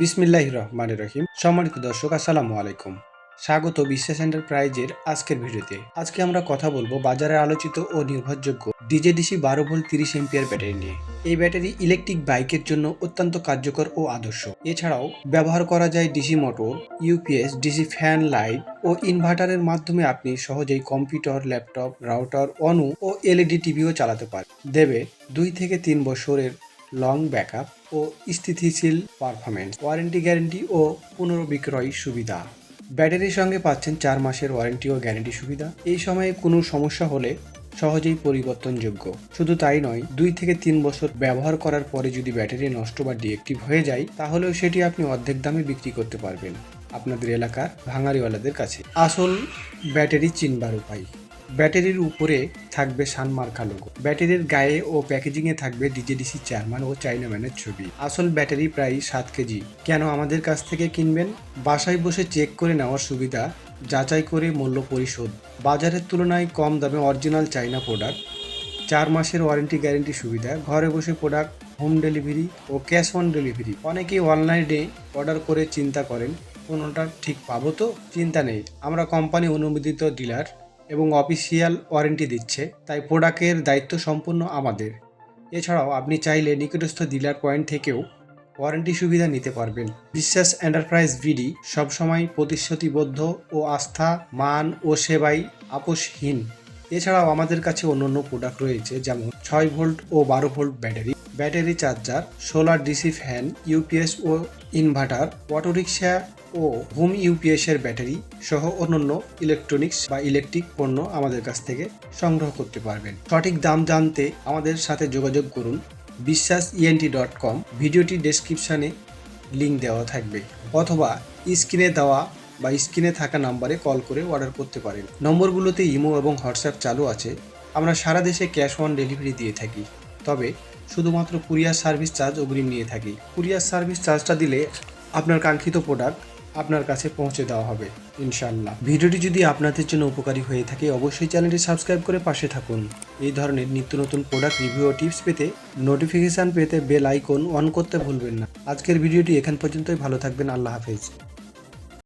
বিসমিল্লাহ রহমান রহিম। সম্মানিত দর্শক, আসসালামু আলাইকুম। স্বাগত বিশ্বাস এন্টারপ্রাইজের আজকের ভিডিওতে। আজকে আমরা কথা বলব বাজারে আলোচিত ও নির্ভরযোগ্য ডিজেডিসি বারো ভোল্ট তিরিশ এম্পিয়ার ব্যাটারি নিয়ে। এই ব্যাটারি ইলেকট্রিক বাইকের জন্য অত্যন্ত কার্যকর ও আদর্শ। এছাড়াও ব্যবহার করা যায় DC motor, UPS, DC fan light ও ইনভার্টারের মাধ্যমে আপনি সহজেই কম্পিউটার, ল্যাপটপ, রাউটার অনু ও এলইডি টিভিও চালাতে পারেন দেবে দুই থেকে তিন বছরের লং ব্যাকআপ ও স্থিতিশীল পারফরমেন্স ওয়ারেন্টি গ্যারেন্টি ও পুনর্বিক্রয় সুবিধা। ব্যাটারির সঙ্গে পাচ্ছেন চার মাসের ওয়ারেন্টি ও গ্যারেন্টি সুবিধা। এই সময়ে কোনো সমস্যা হলে সহজেই পরিবর্তনযোগ্য। শুধু তাই নয়, দুই থেকে তিন বছর ব্যবহার করার পরে যদি ব্যাটারি নষ্ট বা ডিএক্টিভ হয়ে যায়, তাহলেও সেটি আপনি অর্ধেক দামে বিক্রি করতে পারবেন আপনাদের এলাকার ভাঙারিওয়ালাদের কাছে। আসল ব্যাটারি চিনবার উপায়। ব্যাটারির উপরে থাকবে সানমার্কা লোগো ব্যাটারির গায়ে ও প্যাকেজিংয়ে থাকবে ডিজেডিসি চেয়ারম্যান ও চাইনাম্যানের ছবি। আসল ব্যাটারি প্রায় সাত কেজি। কেন আমাদের কাছ থেকে কিনবেন? বাসায় বসে চেক করে নেওয়ার সুবিধা, যাচাই করে মূল্য পরিশোধ। বাজারের তুলনায় কম দামে অরিজিনাল চাইনা প্রোডাক্ট চার মাসের ওয়ারেন্টি গ্যারেন্টি সুবিধা, ঘরে বসে প্রোডাক্ট হোম ডেলিভারি ও ক্যাশ অন ডেলিভারি অনেকেই অনলাইনে অর্ডার করে চিন্তা করেন, কোনোটা ঠিক পাবো তো? চিন্তা নেই। আমরা কোম্পানি অনুমোদিত ডিলার এবং অফিসিয়াল ওয়ারেন্টি দিচ্ছে, তাই প্রোডাক্টের দায়িত্ব সম্পূর্ণ আমাদের। এছাড়াও আপনি চাইলে নিকটস্থ ডিলার পয়েন্ট থেকেও ওয়ারেন্টি সুবিধা নিতে পারবেন। বিশ্বাস এন্টারপ্রাইজ ভিডি সবসময় প্রতিশ্রুতিবদ্ধ ও আস্থা, মান ও সেবায় আপোষহীন। এছাড়াও আমাদের কাছে অন্যান্য প্রোডাক্ট রয়েছে যেমন ছয় ভোল্ট ও বারো volt battery battery charger, solar DC fan, UPS ও ইনভার্টার, অটোরিকশা ও হোম ইউপিএস এর ব্যাটারি সহ অন্যান্য ইলেকট্রনিক্স বা ইলেকট্রিক পণ্য আমাদের কাছ থেকে সংগ্রহ করতে পারবেন। সঠিক দাম জানতে আমাদের সাথে যোগাযোগ করুন। বিশ্বাস ইএনটি ডট কম ভিডিওটি ডেসক্রিপশানে লিঙ্ক দেওয়া থাকবে। অথবা স্ক্রিনে দেওয়া বা স্ক্রিনে থাকা নাম্বারে কল করে অর্ডার করতে পারেন। নম্বরগুলোতে ইমো এবং হোয়াটসঅ্যাপ চালু আছে। আমরা সারা দেশে ক্যাশ অন ডেলিভারি দিয়ে থাকি। তবে শুধুমাত্র কুরিয়ার সার্ভিস চার্জ অগ্রিম নিয়ে থাকি। কুরিয়ার সার্ভিস চার্জটা দিলে আপনার কাঙ্ক্ষিত প্রোডাক্ট আপনার কাছে পৌঁছে দেওয়া হবে ইনশাল্লাহ ভিডিওটি যদি আপনাদের জন্য উপকারী হয়ে থাকে, অবশ্যই চ্যানেলটি সাবস্ক্রাইব করে পাশে থাকুন। এই ধরনের নিত্য নতুন প্রোডাক্ট রিভিউ ও টিপস পেতে নোটিফিকেশান পেতে বেল আইকন অন করতে ভুলবেন না। আজকের ভিডিওটি এখান পর্যন্তই, ভালো থাকবেন, আল্লাহ হাফেজ।